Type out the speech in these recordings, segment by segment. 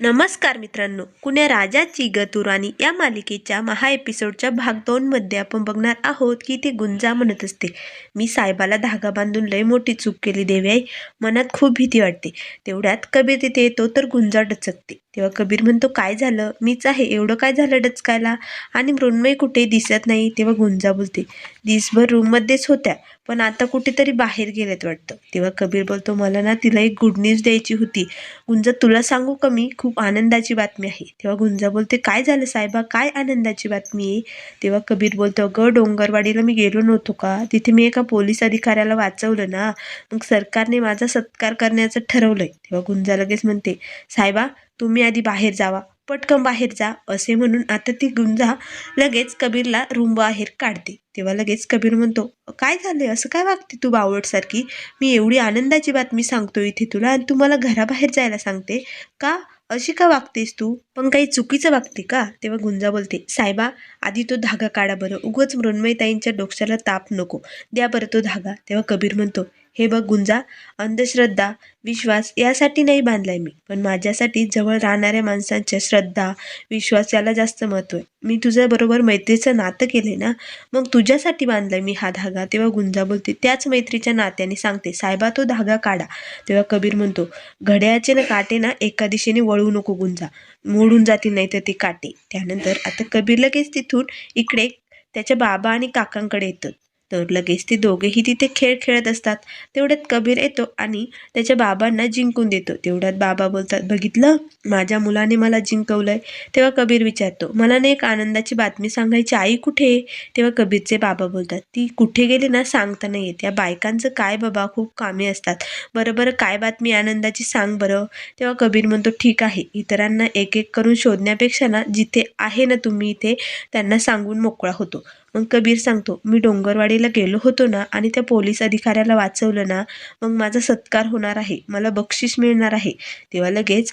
नमस्कार मित्रांनो. कुण्या राजाची गतुराणी या मालिकेच्या महा एपिसोडच्या भाग दोनमध्ये आपण बघणार आहोत की ती गुंजा म्हणत असते. मी साहेबाला धागा बांधून लय मोठी चूक केली देवी आई. मनात खूप भीती वाटते. तेवढ्यात कबीर तिथे येतो तर गुंजा डचकते. तेव्हा कबीर म्हणतो काय झालं? मीच आहे. एवढं काय झालं डचकायला? आणि मृण्मयी कुठे दिसत नाही. तेव्हा गुंजा बोलते दिसभर रूममध्येच होत्या पण आता कुठेतरी बाहेर गेलेत वाटतं. तेव्हा कबीर बोलतो मला ना तिला एक गुड न्यूज द्यायची होती. गुंजा तुला सांगू का मी? खूप आनंदाची बातमी आहे. तेव्हा गुंजा बोलते काय झालं साहेबा? काय आनंदाची बातमी आहे? तेव्हा कबीर बोलतो अगं डोंगरवाडीला मी गेलो नव्हतो का? तिथे मी एका पोलीस अधिकाऱ्याला वाचवलं ना. मग सरकारने माझा सत्कार करण्याचं ठरवलंय. तेव्हा गुंजा लगेच म्हणते साहेबा तुम्ही आधी बाहेर जावा. पटकन बाहेर जा असे म्हणून आता ती गुंजा लगेच कबीरला रूम बाहेर काढते. तेव्हा लगेच कबीर म्हणतो काय झाले असं काय वागते तू बावटसारखी मी एवढी आनंदाची बातमी सांगतो इथे तुला आणि तू मला घराबाहेर जायला सांगते. का? अशी का वागतेस तू? पण काही चुकीचं वागते का? तेव्हा गुंजा बोलते साहेबा आधी तो धागा काढा बरं. उगच मृण्मयताईंच्या डोक्याला ताप नको. द्या बरं तो धागा. तेव्हा कबीर म्हणतो हे बघ गुंजा अंधश्रद्धा विश्वास यासाठी नाही बांधलाय मी. पण माझ्यासाठी जवळ राहणाऱ्या माणसांच्या श्रद्धा विश्वास याला जास्त महत्त्व आहे. मी तुझ्या बरोबर मैत्रीचं नातं केले ना मग तुझ्यासाठी बांधलाय मी हा धागा. तेव्हा गुंजा बोलते त्याच मैत्रीच्या नात्याने सांगते साहेबा तो धागा काढा. तेव्हा कबीर म्हणतो घड्याचे ना काटे ना एका दिशेने वळू नको गुंजा. मोडून जातील नाही तर ते काटे. त्यानंतर आता कबीर लगेच तिथून इकडे त्याच्या बाबा आणि काकांकडे येतं. तर लगेच ते दोघेही तिथे खेळ खेळत असतात. तेवढ्यात कबीर येतो आणि त्याच्या बाबांना जिंकून देतो. तेवढ्यात बाबा बोलतात बघितलं? माझ्या मुलाने मला जिंकवलंय. तेव्हा कबीर विचारतो मला ना एक आनंदाची बातमी सांगायची. आई कुठे आहे? तेव्हा कबीरचे बाबा बोलतात ती कुठे गेली ना सांगता नाही येत. या बायकांचं काय बाबा? खूप कामे असतात. बरं बरं काय बातमी आनंदाची सांग बरं. तेव्हा कबीर म्हणतो ठीक आहे. इतरांना एक एक करून शोधण्यापेक्षा ना जिथे आहे ना तुम्ही इथे त्यांना सांगून मोकळा होतो. मग कबीर सांगतो मी डोंगरवाडीला गेलो होतो ना आणि त्या पोलीस अधिकाऱ्याला वाचवलं ना मग माझा सत्कार होणार आहे मला बक्षीस मिळणार आहे. तेव्हा लगेच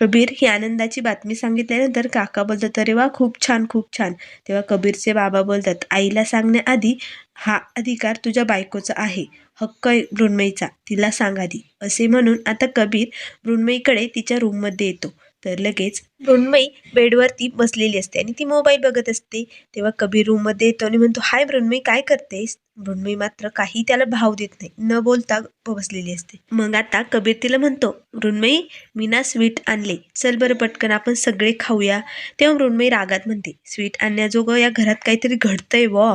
कबीर ही आनंदाची बातमी सांगितल्यानंतर काका बोलतात अरे वा खूप छान खूप छान. तेव्हा कबीरचे बाबा बोलतात आईला सांगण्याआधी हा अधिकार तुझ्या बायकोचा आहे हक्क आहे मृण्मयीचा तिला सांग आधी. असे म्हणून आता कबीर मृण्मयीकडे तिच्या रूममध्ये येतो. तर लगेच मृण्मयी बेडवरती बसलेली असते आणि ती मोबाईल बघत असते. तेव्हा कबीर रूममध्ये येतो आणि म्हणतो हाय मृण्मयी काय करतेस? मृण्मयी मात्र काही त्याला भाव देत नाही. न बोलता बसलेली असते. मग आता कबीर तिला म्हणतो मृण्मयी मी ना स्वीट आणले. चल बरं पटकन आपण सगळे खाऊया. तेव्हा मृण्मयी रागात म्हणते स्वीट आणण्याजोगं या घरात काहीतरी घडतंय व.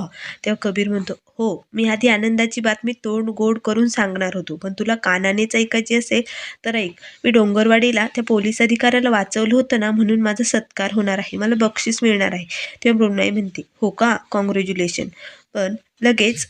तेव्हा कबीर म्हणतो हो मी आधी आनंदाची बातमी तोंड गोड करून सांगणार होतो. पण तुला कानानेच ऐकायची असेल तर ऐक. मी डोंगरवाडीला त्या पोलीस अधिकाऱ्याला वाचवलं होतं ना म्हणून माझा सत्कार होणार आहे. मला बक्षीस मिळणार आहे. तेव्हा मृण्मयी म्हणते हो का? कॉंग्रॅच्युलेशन पण लगेच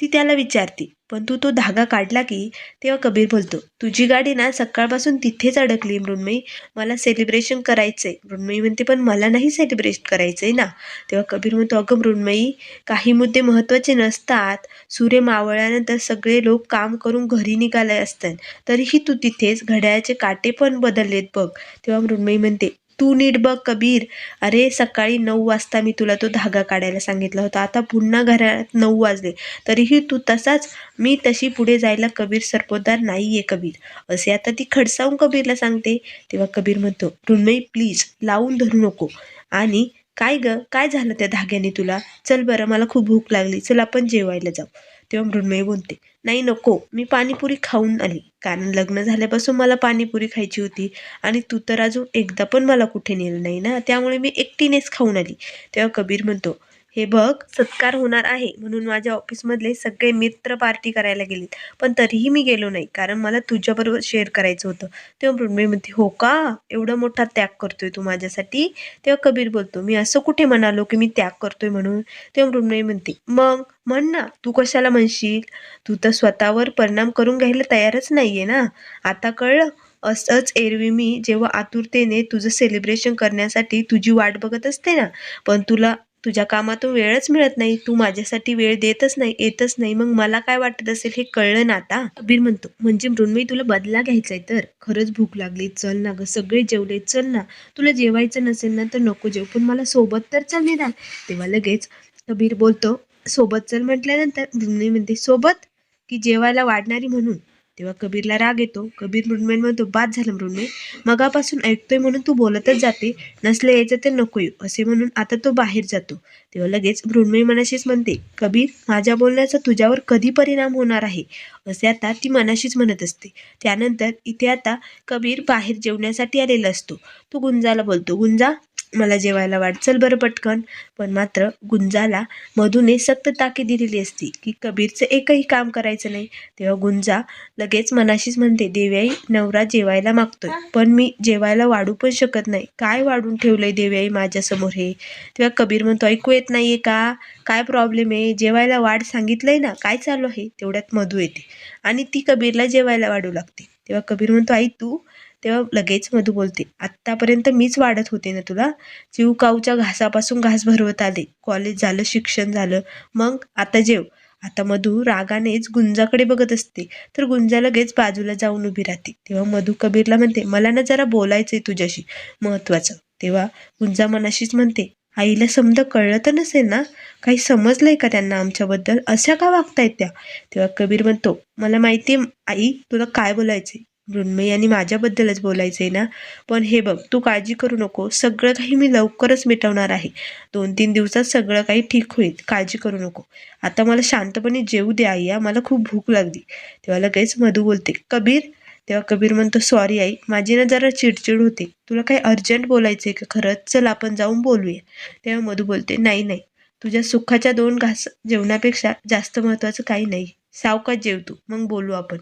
ती त्याला विचारते पण तू तो धागा काढला की तेव्हा कबीर बोलतो तुझी गाडी ना सकाळपासून तिथेच अडकली मृण्मयी. मला सेलिब्रेशन करायचं आहे मृण्मयी म्हणते पण मला नाही सेलिब्रेट करायचं आहे ना. तेव्हा कबीर म्हणतो अगं मृण्मयी काही मुद्दे महत्त्वाचे नसतात. सूर्य मावळल्यानंतर सगळे लोक काम करून घरी निघाले असतात. तरीही तू तिथेच घड्याळाचे काटे पण बदललेत बघ. तेव्हा मृण्मयी म्हणते तू नीट बघ कबीर. अरे सकाळी नऊ वाजता मी तुला तो धागा काढायला सांगितला होता. आता पुन्हा घरात नऊ वाजले. तरीही तू तसाच मी तशी पुढे जायला कबीर सरपोतदार नाही आहे कबीर. असे आता ती खडसावून कबीरला सांगते. तेव्हा कबीर म्हणतो मृण्मयी प्लीज लावून धरू नको. आणि काय ग? काय झालं त्या धाग्याने तुला? चल बरं मला खूप भूक लागली. चल आपण जेवायला जाऊ. तेव्हा मृण्मयी बोलते नाही नको. मी पाणीपुरी खाऊन आली. कारण लग्न झाल्यापासून मला पाणीपुरी खायची होती आणि तू तर अजून एकदा पण मला कुठे नेलं नाही ना? त्यामुळे मी एकटीनेच खाऊन आली. तेव्हा कबीर म्हणतो हे बघ सत्कार होणार आहे म्हणून माझ्या ऑफिसमधले सगळे मित्र पार्टी करायला गेलेत. पण तरीही मी गेलो नाही कारण मला तुझ्याबरोबर शेअर करायचं होतं. तेव्हा मृण्मयी म्हणते हो का? एवढा मोठा त्याग करतोय तू माझ्यासाठी? तेव्हा कबीर बोलतो मी असं कुठे म्हणालो की मी त्याग करतोय म्हणून? तेव्हा मृण्मयी म्हणते मग म्हण ना तू कशाला म्हणशील? तू तर स्वतःवर परिणाम करून घ्यायला तयारच नाहीये ना? आता कळलं? असंच एरवी मी जेव्हा आतुरतेने तुझं सेलिब्रेशन करण्यासाठी तुझी वाट बघत असते ना? पण तुला तुझ्या कामातून वेळच मिळत नाही. तू माझ्यासाठी वेळ देतच नाही येतच नाही. मग मला काय वाटत असेल हे कळलं ना आता? अबीर म्हणतो म्हणजे मृण्मयी तुला बदला घ्यायचाय तर? खरंच भूक लागली. चल ना ग सगळे जेवले. चल ना. तुला जेवायचं नसेल ना तर नको जेव. पण मला सोबत तर चल निदान. तेव्हा लगेच कबीर बोलतो सोबत चल म्हटल्यानंतर मृण्मयी म्हणते सोबत? की जेवायला वाढणारी म्हणून? तेव्हा कबीरला राग येतो. कबीर मृण्मय म्हणतो बाद झालं मृण्मय. मगापासून ऐकतोय म्हणून तू बोलतच जाते. नसले यायचं तर नको येऊ असे म्हणून आता तो बाहेर जातो. तेव्हा लगेच मृण्मयी मनाशीच म्हणते कबीर माझ्या बोलण्याचा तुझ्यावर कधी परिणाम होणार आहे? असे आता ती मनाशीच म्हणत असते. त्यानंतर इथे आता कबीर बाहेर जेवण्यासाठी आलेला असतो. तो गुंजाला बोलतो गुंजा मला जेवायला वाट. चल बरं पटकन. पण मात्र गुंजाला मधूने सक्त ताकीद दिलेली असती की कबीरचं एकही काम करायचं नाही. तेव्हा गुंजा लगेच मनाशीच म्हणते देव्याई नवरा जेवायला मागतोय. पण मी जेवायला वाढू पण शकत नाही. काय वाढून ठेवलंय देव्याई माझ्यासमोर हे तेव्हा कबीर म्हणतो ऐकू येत नाहीये का? काय प्रॉब्लेम आहे? जेवायला वाढ सांगितलंय ना? काय चालू आहे तेवढ्यात मधू येते आणि ती कबीरला जेवायला वाढू लागते. तेव्हा कबीर म्हणतो आई तू तेव्हा लगेच मधू बोलते आत्तापर्यंत मीच वाढत होते ना तुला? जीव काऊच्या घासापासून घास भरवत आले? कॉलेज झालं शिक्षण झालं. मग आता जेव. आता मधू रागानेच गुंजाकडे बघत असते. तर गुंजा लगेच बाजूला जाऊन उभी राहते. तेव्हा मधू कबीरला म्हणते मला ना जरा बोलायचंय तुझ्याशी. महत्वाचं तेव्हा गुंजा मनाशीच म्हणते आईला समजा कळलं तर नसेल ना? काही समजलंय का त्यांना आमच्याबद्दल? अशा का वागतायत त्या? तेव्हा कबीर म्हणतो मला माहिती आई तुला काय बोलायचंय? मृण्मयी आणि माझ्याबद्दलच बोलायचं आहे ना. पण हे बघ तू काळजी करू नको. सगळं काही मी लवकरच मिटवणार आहे. दोन तीन दिवसात सगळं काही ठीक होईल. काळजी करू नको. आता मला शांतपणे जेऊ दे आई. या मला खूप भूक लागली. तेव्हा लगेच मधू बोलते कबीर. तेव्हा कबीर म्हणतो सॉरी आई. माझी ना जरा चिडचिड होते. तुला काही अर्जंट बोलायचं आहे का खरंच? चल आपण जाऊन बोलूया. तेव्हा मधू बोलते नाही नाही. तुझ्या सुखाच्या दोन घास जेवणापेक्षा जास्त महत्त्वाचं काही नाही. सावकाश जेव तू मग बोलू आपण.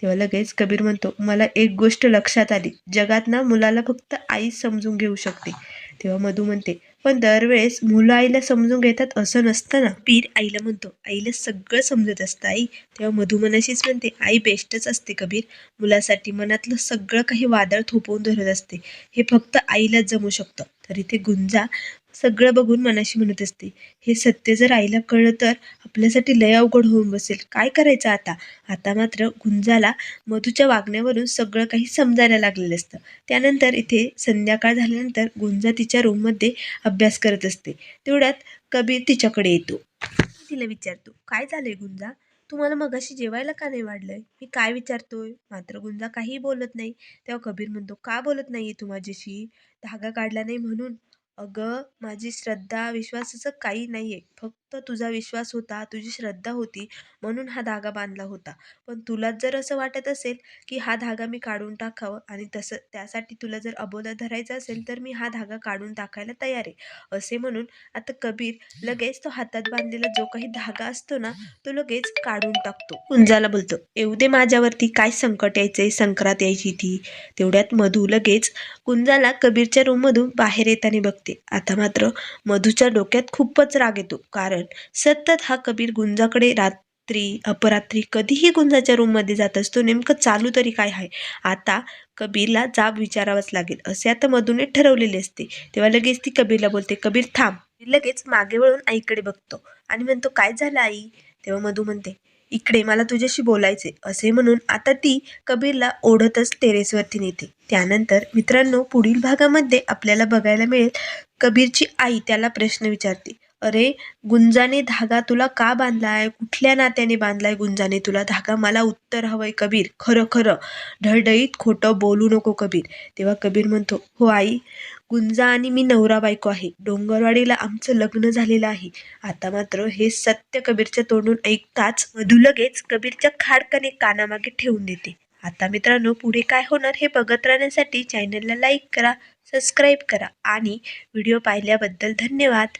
तेव्हा लगेच कबीर म्हणतो मला एक गोष्ट लक्षात आली. जगात ना मुलाला फक्त आईच समजून घेऊ शकते. तेव्हा मधू म्हणते पण दरवेळेस मुलं आईला समजून घेतात असं नसतं ना. पीर आईला म्हणतो आईला सगळं समजत असतं आई. तेव्हा मधू मनाशीच म्हणते आई बेस्टच असते कबीर. मुलासाठी मनातलं सगळं काही वादळ थोपवून धरत असते. हे फक्त आईलाच जमू शकतं. तर इथे गुंजा सगळं बघून मनाशी म्हणत असते हे सत्य जर आईला कळलं तर आपल्यासाठी लय अवघड होऊन बसेल. काय करायचं आता? आता मात्र गुंजाला मधूच्या वागण्यावरून सगळं काही समजायला लागलेलं असतं. त्यानंतर इथे संध्याकाळ झाल्यानंतर गुंजा तिच्या रूममध्ये अभ्यास करत असते. तेवढ्यात कबीर तिच्याकडे येतो. तिला विचारतो काय झालंय गुंजा? तुम्हाला मगाशी जेवायला का नाही वाढलंय? मी काय विचारतोय? मात्र गुंजा काहीही बोलत नाही. तेव्हा कबीर म्हणतो का बोलत नाहीये तू माझ्याशी? धागा काढला नाही म्हणून? अगं माझी श्रद्धा विश्वासाचं काही नाहीये. फक्त तुझा विश्वास होता तुझी श्रद्धा होती म्हणून हा धागा बांधला होता. पण तुला जर असं वाटत असेल की हा धागा मी काढून टाकावं आणि तसं त्यासाठी तुला जर अबोला धरायचा असेल तर मी हा धागा काढून टाकायला तयार आहे. असे म्हणून आता कबीर लगेच तो हातात बांधलेला जो काही धागा असतो ना तो लगेच काढून टाकतो. कुंजाला बोलतो येऊ दे माझ्यावरती काय संकट यायचंय संक्रांत यायची ती. तेवढ्यात मधू लगेच कुंजाला कबीरच्या रूममधून बाहेर येताना बघते. आता मात्र मधूच्या डोक्यात खूपच राग येतो कारण सतत हा कबीर गुंजाकडे रात्री अपरात्री कधीही गुंजाच्या रूममध्ये जात असतो. नेमकं चालू तरी काय आहे? आता कबीरला जाब विचारावंच लागेल. असे आता मधूने ठरवलेले असते. तेव्हा लगेच ती कबीरला बोलते कबीर थांब. लगेच मागे वळून आईकडे बघतो आणि म्हणतो काय झालं आई? तेव्हा मधू म्हणते इकडे मला तुझ्याशी बोलायचे असे म्हणून आता ती कबीरला ओढतच टेरेसवरती नेते. त्यानंतर मित्रांनो पुढील भागामध्ये आपल्याला बघायला मिळेल कबीरची आई त्याला प्रश्न विचारते अरे गुंजाने धागा तुला का बांधलाय? कुठल्या नात्याने बांधलाय गुंजाने तुला धागा? मला उत्तर हवंय कबीर. खरं खरं. ढळढळीत खोटं बोलू नको कबीर. तेव्हा कबीर म्हणतो हो आई. गुंजा आणि मी नवरा बायको आहे. डोंगरवाडीला आमचं लग्न झालेलं आहे. आता मात्र हे सत्य कबीरच्या तोंडून ऐकताच मधू लगेच कबीरच्या खाडकाने कानामागे ठेवून देते. आता मित्रांनो पुढे काय होणार हे बघत राहण्यासाठी चॅनलला लाईक करा सबस्क्राईब करा आणि व्हिडिओ पाहिल्याबद्दल धन्यवाद.